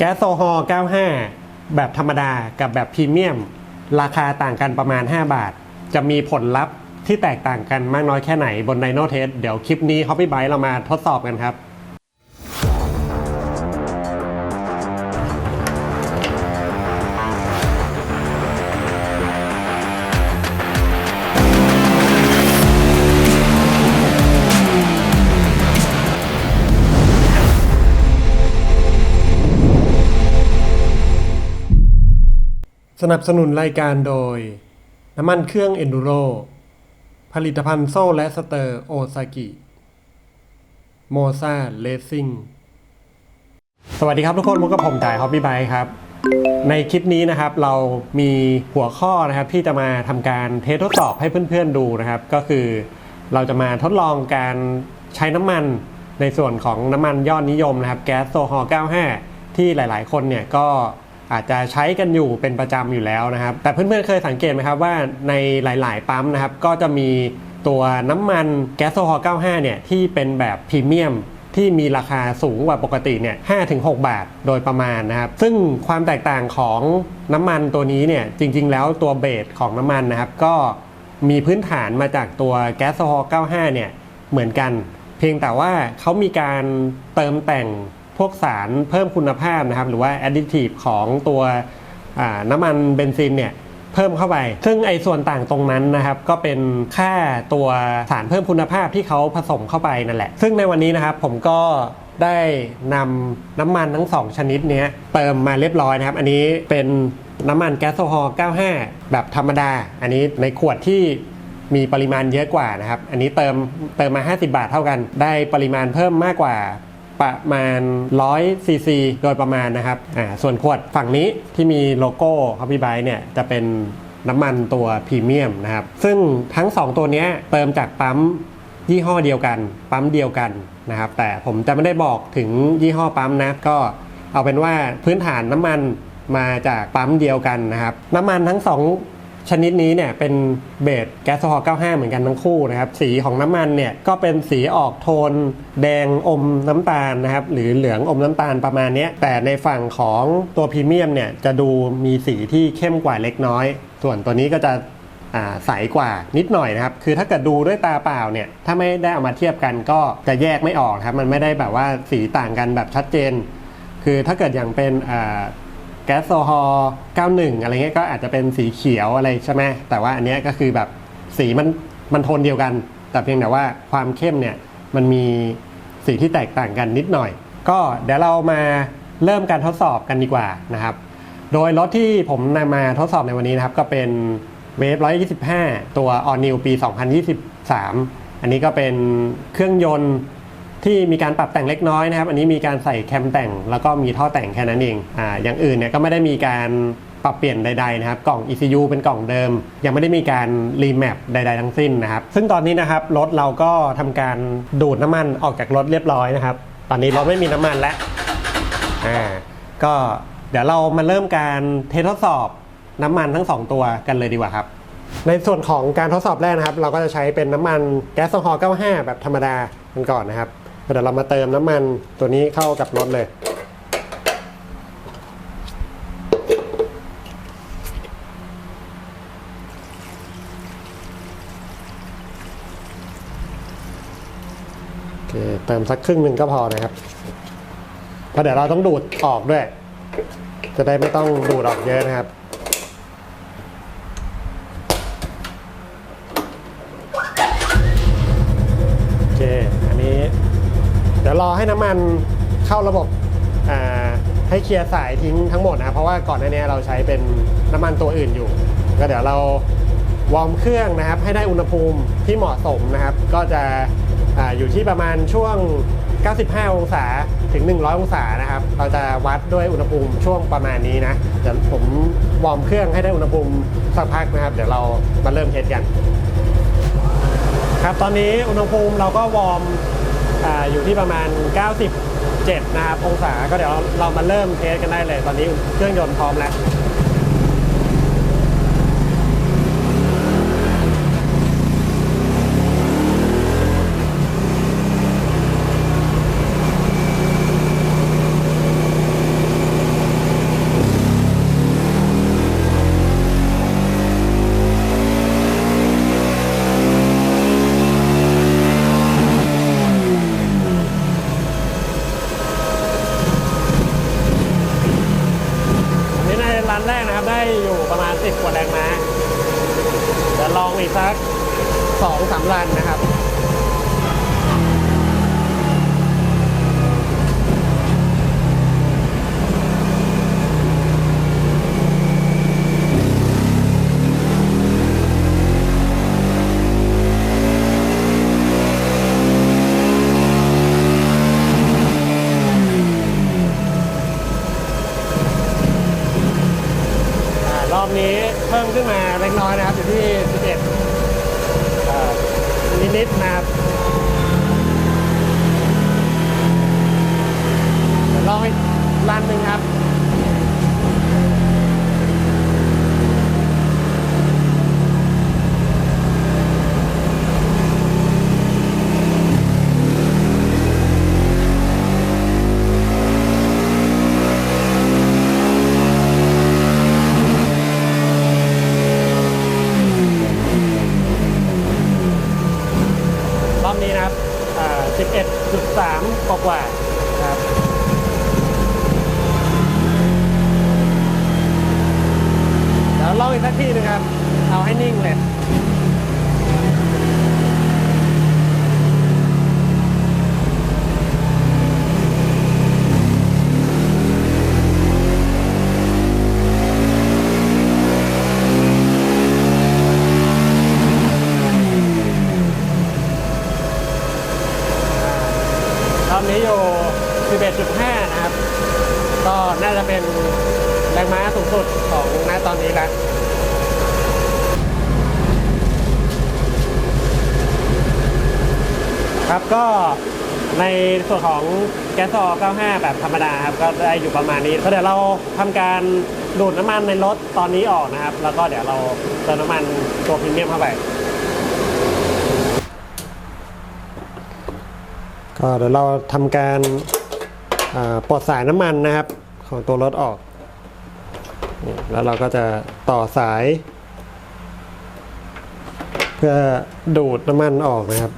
แก๊สโซฮอล์95 แบบธรรมดากับแบบพรีเมียม ราคาต่างกันประมาณ 5 บาท จะมีผลลัพธ์ที่แตกต่างกันมากน้อยแค่ไหนบนไดโนเทสเดี๋ยวคลิปนี้ Hobby Byte เรามาทดสอบกันครับ สนับสนุนรายการโดย น้ำมันเครื่อง Enduro ผลิตภัณฑ์โซ่และสเตอร์โอซากิโมซาเลสซิ่งสวัสดีครับทุกคนพบกับผมจ่ายฮอบบี้ไบครับ ในคลิปนี้นะครับเรามีหัวข้อนะครับที่จะมาทำการเทสทดสอบให้เพื่อนๆดูนะครับ ก็คือเราจะมาทดลองการใช้น้ำมันในส่วนของน้ำมันยอดนิยมนะครับแก๊สโซฮอล์95 ที่หลายๆ คนเนี่ยก็ อาจจะใช้กันอยู่เป็นประจำอยู่แล้วนะครับ แต่เพื่อนๆเคยสังเกตไหมครับว่าในหลาย ๆ ปั๊มนะครับ ก็จะมีตัวน้ำมันแก๊สโซฮอล์95 เนี่ย ที่เป็นแบบพรีเมียมที่มีราคาสูงกว่าปกติเนี่ย5-6 บาทโดยประมาณนะครับ ซึ่งความแตกต่างของน้ำมันตัวนี้เนี่ย จริง ๆ แล้วตัวเบสของน้ำมันนะครับ ก็มีพื้นฐานมาจากตัวแก๊สโซฮอล์95 เนี่ย เหมือนกัน เพียงแต่ว่าเขามีการเติมแต่ง พวกสารเพิ่มคุณภาพนะครับ หรือว่าแอดดิทีฟของตัวน้ำมันเบนซินเนี่ยเพิ่มเข้าไป ซึ่งไอ้ส่วนต่างตรงนั้นนะครับ ก็เป็นค่าตัวสารเพิ่มคุณภาพที่เขาผสมเข้าไปนั่นแหละ ซึ่งในวันนี้นะครับผมก็ได้นำน้ำมันทั้ง 2 ชนิดเนี้ยเติมมาเรียบร้อยนะครับ อันนี้เป็นน้ำมันแก๊สโซฮอล์ 95 แบบธรรมดา อันนี้ในขวดที่มีปริมาณเยอะกว่านะครับ อันนี้เติมเติมมา 50 บาทเท่ากัน ได้ปริมาณเพิ่มมากกว่า ประมาณ100ซีซีโดยประมาณนะครับอ่าส่วนขวดฝั่งนี้ที่มีโลโก้ Hobby Bike เนี่ยจะเป็นน้ำมันตัวพรีเมียมนะครับ ซึ่งทั้ง 2 ตัวเนี้ยเติมจากปั๊มยี่ห้อเดียวกัน ปั๊มเดียวกันนะครับ แต่ผมจะไม่ได้บอกถึงยี่ห้อปั๊มนะ ก็เอาเป็นว่าพื้นฐานน้ำมันมาจากปั๊มเดียวกันนะครับ น้ำมันทั้งสอง ชนิดนี้เนี่ยเป็นเบสแก๊สโซฮอล์95 เหมือนกันทั้งคู่นะครับ สีของน้ำมันเนี่ยก็เป็นสีออกโทน แดงอมน้ำตาลนะครับ หรือเหลืองอมน้ำตาลประมาณนี้แต่ในฝั่งของตัวพรีเมียมเนี่ยจะดูมีสีที่เข้มกว่าเล็กน้อย ส่วนตัวนี้ก็จะใสกว่านิดหน่อยนะครับ คือถ้าเกิดดูด้วยตาเปล่าเนี่ย ถ้าไม่ได้เอามาเทียบกันก็จะแยกไม่ออกครับ มันไม่ได้แบบว่าสีต่างกันแบบชัดเจน คือถ้าเกิดอย่างเป็น แก๊สโซฮอล์91 อะไรเงี้ยก็อาจจะเป็นสีเขียวอะไรใช่ไหมแต่ว่าอันเนี้ยก็คือแบบสีมันมันโทนเดียวกัน แต่เพียงแต่ว่าความเข้มเนี่ยมันมีสีที่แตกต่างกันนิดหน่อย ก็เดี๋ยวเรามาเริ่มการทดสอบกันดีกว่านะครับ โดยรถที่ผมนำมาทดสอบในวันนี้นะครับ ก็เป็นเวฟ125 ตัว All New ปี 2023 อันนี้ก็เป็นเครื่องยนต์ ที่มีการปรับแต่งเล็กน้อยนะครับ อันนี้มีการใส่แคมแต่ง แล้วก็มีท่อแต่งแค่นั้นเองอ่าอย่างอื่นเนี่ยก็ไม่ได้มีการปรับเปลี่ยนใดๆนะครับ กล่อง ECU เป็นกล่องเดิม ยังไม่ได้มีการรีแมปใดๆทั้งสิ้นนะครับ ซึ่งตอนนี้นะครับรถเราก็ทำการดูดน้ำมันออกจากรถเรียบร้อยนะครับ ตอนนี้รถไม่มีน้ำมันแล้วอ่าก็เดี๋ยวเรามาเริ่มการเทสทดสอบน้ำมันทั้งสองตัวกันเลยดีกว่าครับ ในส่วนของการทดสอบแรกนะครับ เราก็จะใช้เป็นน้ำมันแก๊สโซฮอล์95 แบบธรรมดากันก่อนนะครับ เดี๋ยวเรามาเติมน้ำมันตัวนี้เข้ากับรถเลย โอเค เติมสักครึ่งหนึ่งก็พอนะครับเพราะเดี๋ยวเราต้องดูดออกด้วย จะได้ไม่ต้องดูดออกเยอะนะครับ ให้น้ำมันเข้าระบบให้เคลียร์สายทิ้งทั้งหมดนะเพราะว่าก่อนหน้านี้เราใช้เป็นน้ำมันตัวอื่นอยู่ ก็เดี๋ยวเราวอร์มเครื่องนะครับ ให้ได้อุณหภูมิที่เหมาะสมนะครับ ก็จะออยู่ที่ประมาณช่วง 95 องศาถึง 100 องศานะครับ เราจะวัดด้วยอุณหภูมิช่วงประมาณนี้นะเดี๋ยวผมวอร์มเครื่องให้ได้อุณหภูมิสักพักนะครับ เดี๋ยวเรามาเริ่มเทสกัน ครับตอนนี้อุณหภูมิเราก็วอร์ม ออยู่ที่ประมาณ 97 นะครับองศาก็เดี๋ยวเรามาเริ่มเทสกันได้เลย ตอนนี้เครื่องยนต์พร้อมแล้ว โรั นแรกนะครับ ได้อยู่ประมาณ 10กว่าแรงม้าจะลองอีกสักสองสามรันนะครับ อ่ารอบนี้เพิ่มขึ้นมาเล็กน้อยนะครับ อยู่ที่ 11อ่านิดๆนะครับเดี๋ยวลองอีกรันหนึ่งครับ รอบนี้นะครับอ่า11.3 กว่ากว่าๆนะครับ เดี๋ยวลองอี กสักทีหนึงครับเอาให้นิ่งเลยรอบนี้อยู่ 11.5 นะครับ ก็น่าจะเป็นแรงม้าสูงสุดของณตอนนี้แล้ว ครับก็ในส่วนของแก๊สโอ95 แบบธรรมดาครับก็ได้อยู่ประมาณนี้ก็เดี๋ยวเราทำการดูดน้ำมันในรถตอนนี้ออกนะครับ แล้วก็เดี๋ยวเราเติมน้ำมันตัวพรีเมียมเข้าไป ก็เดี๋ยวเราทำการอ่าปลดสายน้ำมันนะครับ ของตัวรถออกนี่แล้วเราก็จะต่อสาย เพื่อดูดน้ำมันออกนะครับ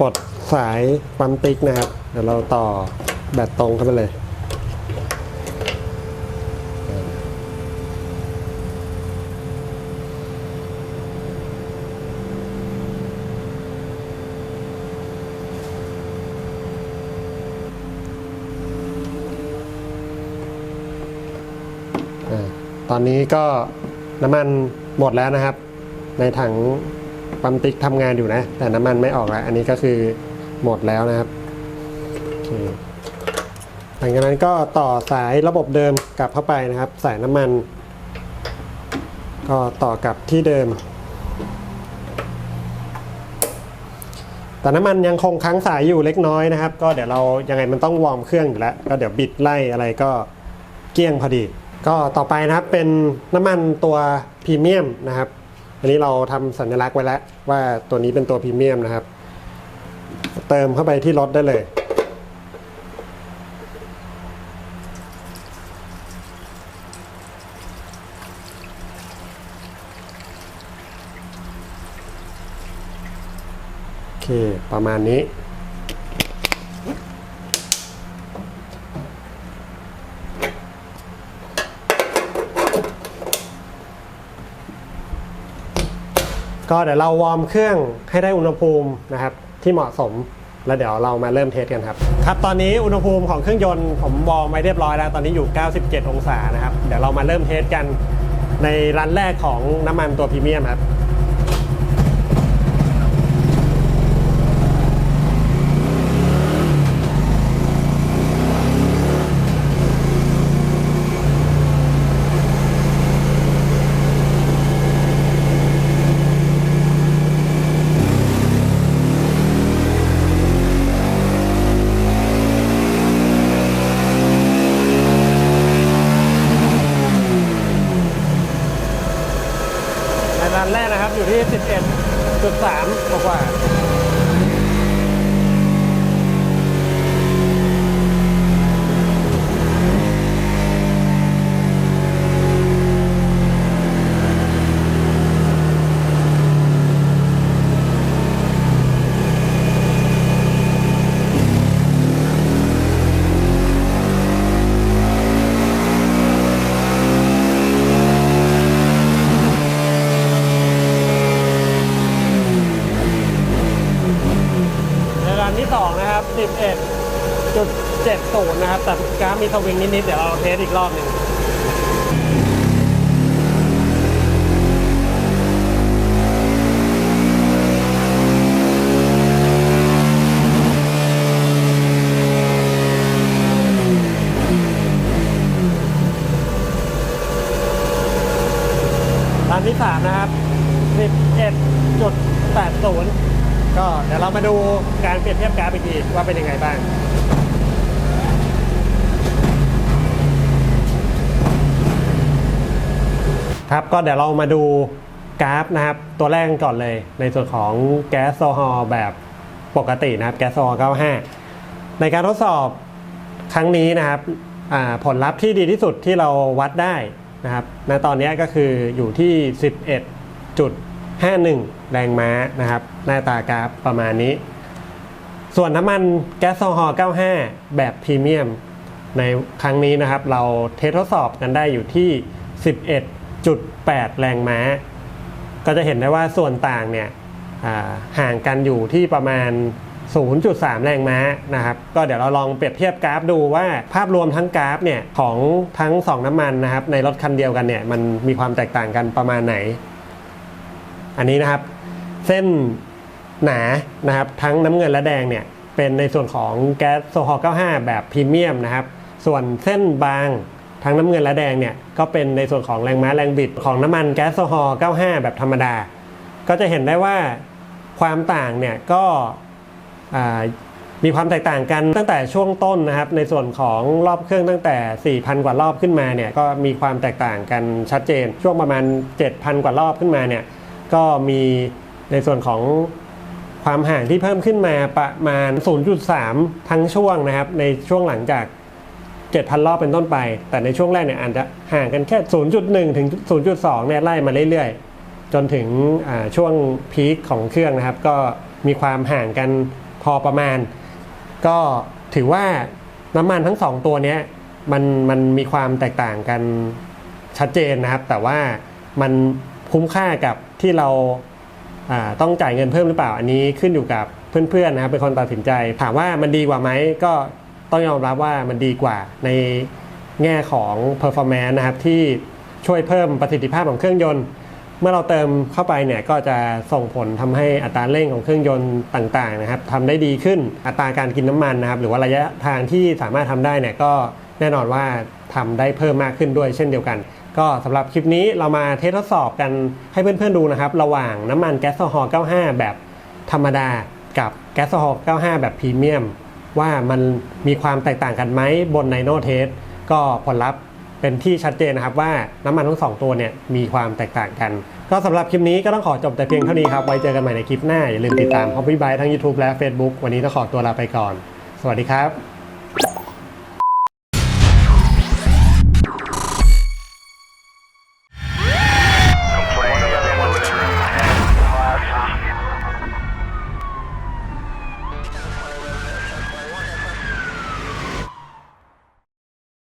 ปลดสายปั๊มติ๊กนะครับ เดี๋ยวเราต่อแบตตรงเข้าไปเลย ตอนนี้ก็น้ำมันหมดแล้วนะครับ ในถัง ปั๊มติ๊กทำงานอยู่นะ แต่น้ำมันไม่ออกแล้ว อันนี้ก็คือหมดแล้วนะครับหลังจากนั้นก็ต่อสายระบบเดิมกลับเข้าไปนะครับ สายน้ำมัน ก็ต่อกลับที่เดิม แต่น้ำมันยังคงค้างสายอยู่เล็กน้อยนะครับ ก็เดี๋ยวเรายังไงมันต้องวอร์มเครื่องอยู่แล้ว ก็เดี๋ยวบิดไล่อะไรก็เกี้ยงพอดี ก็ต่อไปนะครับเป็นน้ำมันตัวพรีเมียมนะครับ อันนี้เราทำสัญลักษณ์ไว้แล้วว่าตัวนี้เป็นตัวพรีเมียมนะครับ เติมเข้าไปที่รถได้เลยโอเคประมาณนี้ ก็เดี๋ยวเราวอร์มเครื่องให้ได้อุณหภูมินะครับที่เหมาะสมแล้วเดี๋ยวเรามาเริ่มเทสกันครับครับ ตอนนี้อุณหภูมิของเครื่องยนต์ผมวอร์มไว้เรียบร้อยแล้ว ตอนนี้อยู่ 97 องศานะครับ เดี๋ยวเรามาเริ่มเทสกันในรันแรกของน้ำมันตัวพรีเมียมครับามีสวิงนิดๆเดี๋ยวเราเทสอีกรอบหนึ่งร้านที่สามนะครับ11.80 ก็เดี๋ยวเรามาดูการเปรียบเทียบกราฟอีกทีว่าเป็นยังไงบ้าง ครับก็เดี๋ยวเรามาดูกราฟนะครับ ตัวแรกก่อนเลย ในส่วนของแก๊สโซฮอล์แบบปกตินะครับแก๊สโซฮอล95 ในการทดสอบครั้งนี้นะครับผลลัพธ์ที่ดีที่สุดที่เราวัดได้นะครับณตอนนี้ก็คืออยู่ที่ 11.51 แรงม้านะครับ หน้าตากราฟประมาณนี้ ส่วนน้ำมันแก๊สโซฮอล์95 แบบพรีเมียม ในครั้งนี้นะครับ เราเทสทดสอบกันได้อยู่ที่ 1.8 แรงม้า ก็จะเห็นได้ว่าส่วนต่างเนี่ยห่างกันอยู่ที่ประมาณ 0.3 แรงม้านะครับ ก็เดี๋ยวเราลองเปรียบเทียบกราฟดูว่าภาพรวมทั้งกราฟเนี่ยของทั้ง 2 น้ำมันนะครับ ในรถคันเดียวกันเนี่ยมันมีความแตกต่างกันประมาณไหน อันนี้นะครับ เส้นหนานะครับ ทั้งน้ำเงินและแดงเนี่ยเป็นในส่วนของแก๊สโซฮอล์95 แบบพรีเมียมนะครับ ส่วนเส้นบาง ทั้งน้ำเงินและแดงเนี่ยก็เป็นในส่วนของแรงม้าแรงบิดของน้ำมันแก๊สโซฮอล์95 แบบธรรมดา ก็จะเห็นได้ว่าความต่างเนี่ยก็มีความแตกต่างกันตั้งแต่ช่วงต้นนะครับ ในส่วนของรอบเครื่องตั้งแต่ 4,000 กว่ารอบขึ้นมาเนี่ยก็มีความแตกต่างกันชัดเจน ช่วงประมาณ 7,000 กว่ารอบขึ้นมาเนี่ยก็มีในส่วนของความห่างที่เพิ่มขึ้นมาประมาณ 0.3 ทั้งช่วงนะครับ ในช่วงหลังจาก 7,000 รอบเป็นต้นไป แต่ในช่วงแรกเนี่ยอาจจะห่างกันแค่ 0.1 ถึง 0.2 เนี่ยไล่มาเรื่อยๆ จนถึงช่วงพีคของเครื่องนะครับ ก็มีความห่างกันพอประมาณ ก็ถือว่าน้ำมันทั้งสองตัวเนี้ยมันมันมีความแตกต่างกันชัดเจนนะครับ แต่ว่ามันคุ้มค่ากับที่เราาต้องจ่ายเงินเพิ่มหรือเปล่า อันนี้ขึ้นอยู่กับเพื่อนๆนะครับเป็นคนตัดสินใจ ถามว่ามันดีกว่าไหมก็ ต้องยอมรับว่ามันดีกว่าในแง่ของ performance นะครับที่ช่วยเพิ่มประสิทธิภาพของเครื่องยนต์ เมื่อเราเติมเข้าไปเนี่ยก็จะส่งผลทำให้อัตราเร่งของเครื่องยนต์ต่างๆนะครับทำได้ดีขึ้นอัตราการกินน้ำมันนะครับหรือว่าระยะทางที่สามารถทำได้เนี่ยก็แน่นอนว่าทำได้เพิ่มมากขึ้นด้วยเช่นเดียวกัน ก็สำหรับคลิปนี้เรามาเทสทดสอบกันให้เพื่อนๆดูนะครับ ระหว่างน้ำมันแก๊สโซฮอล์95 แบบธรรมดา กับแก๊สโซฮอล์95 แบบพรีเมียม ว่ามันมีความแตกต่างกันไหมบนไนโนเทสก็ผลลัพธ์เป็นที่ชัดเจนนะครับว่าน้ำมันทั้งสองตัวเนี่ยมีความแตกต่างกัน ก็สำหรับคลิปนี้ก็ต้องขอจบแต่เพียงเท่านี้ครับ ไว้เจอกันใหม่ในคลิปหน้า อย่าลืมติดตามพอพี่บายทั้ง YouTube และ Facebook วันนี้ต้องขอตัวลาไปก่อน สวัสดีครับ